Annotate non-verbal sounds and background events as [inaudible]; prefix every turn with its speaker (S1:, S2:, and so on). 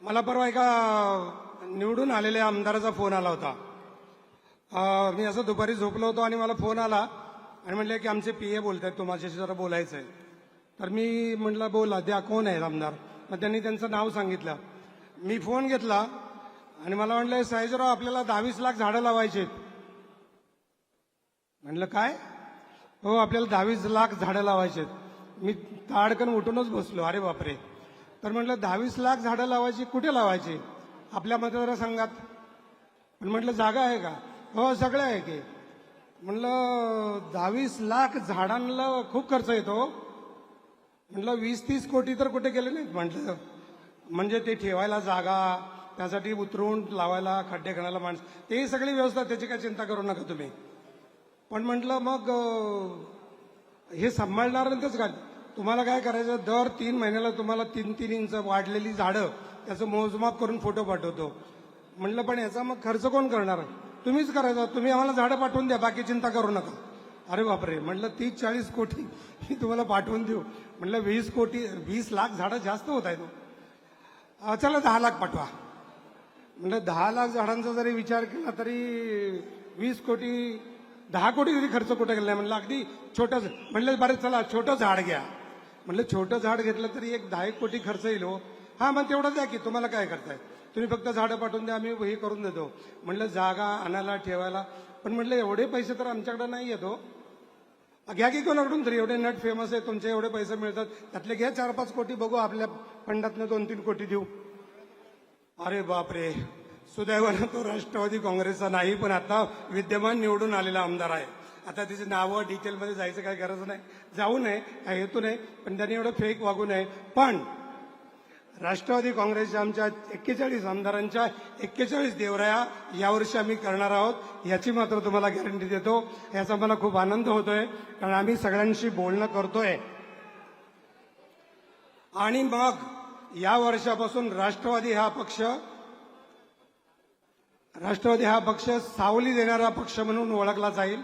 S1: मला परवा एका निवडून आलेल्या आमदाराचा फोन आला होता. मी असं दुपारी झोपलो होतो आणि मला फोन आला आणि म्हटलं की आमचे पी ए बोलत आहेत तुम्हाला जरा बोलायचं आहे तर मी म्हटलं बोला द्या कोण आहेत आमदार? मग त्यांनी त्यांचं नाव सांगितलं. मी फोन घेतला आणि मला म्हटलं साईजराव आपल्याला दहावीस लाख झाडं लावायची म्हटलं काय? हो आपल्याला दहावीस लाख झाडं लावायचे मी ताडकन उठूनच बसलो. अरे बापरे. तर म्हटलं दहावीस लाख झाडं लावायची कुठे लावायची? आपल्या मतदारसंघात. पण म्हटलं जागा आहे का? हो सगळं आहे की. म्हटलं दहावीस लाख झाडांना खूप खर्च येतो. म्हटलं वीस तीस कोटी तर कुठे गेले नाहीत? म्हटलं म्हणजे ते ठेवायला जागा त्यासाठी उतरून लावायला खड्डे खणायला माणसं. ते सगळी व्यवस्था त्याची काय चिंता करू नका तुम्ही. पण म्हटलं मग हे हे सांभाळणाऱ्यांतच घाल तुम्हाला काय करायचं दर तीन महिन्याला तुम्हाला तीन तीन इंच वाढलेली झाडं त्याचं मोजमाप करून फोटो पाठवतो. म्हटलं पण याचा मग खर्च कोण करणार तुम्हीच करायचा तुम्ही आम्हाला झाडं पाठवून द्या बाकी चिंता करू नका. अरे बापरे म्हटलं तीस चाळीस कोटी [laughs] मी तुम्हाला पाठवून देऊ. म्हटलं वीस कोटी वीस लाख झाडं जास्त होत आहेत. अं, चला दहा लाख पाठवा. म्हटलं दहा लाख झाडांचा जरी विचार केला तरी वीस कोटी दहा कोटी जरी खर्च कुठे केला म्हणलं अगदी छोटं म्हणलं बरं चला छोटं झाड घ्या. म्हणलं छोटं झाड घेतलं तरी एक दहा एक कोटी खर्च येईल हो. हा मग तेवढं द्या की तुम्हाला काय करताय? तुम्ही फक्त झाडं पाठवून द्या आम्ही हे करून देतो. म्हणलं जागा आणायला ठेवायला. पण म्हटलं एवढे पैसे तर आमच्याकडे नाही येतो हो. घ्या की कोणाकडून तरी एवढे नट फेमस आहे तुमचे एवढे पैसे मिळतात. त्यातले घ्या चार पाच कोटी बघू आपल्या फंडातनं दोन तीन कोटी देऊ. अरे बापरे. सुदैवानं तो राष्ट्रवादी काँग्रेसचा नाही पण आता विद्यमान निवडून आलेला आमदार आहे. आता त्याची नावं डिटेलमध्ये जायचं काही गरज नाही. जाऊ नये काय हेतू नाही पण त्यांनी एवढं फेक वागू नये. पण राष्ट्रवादी काँग्रेसच्या आमच्या एक्केचाळीस आमदारांच्या एक्केचाळीस देवराया यावर्षी आम्ही करणार आहोत याची मात्र तुम्हाला गॅरंटी देतो. याचा मला खूप आनंद होतोय कारण आम्ही सगळ्यांशी बोलणं करतोय. आणि मग या वर्षापासून राष्ट्रवादी हा पक्ष राष्ट्रवादी हा पक्ष सावली देणारा पक्ष म्हणून ओळखला जाईल.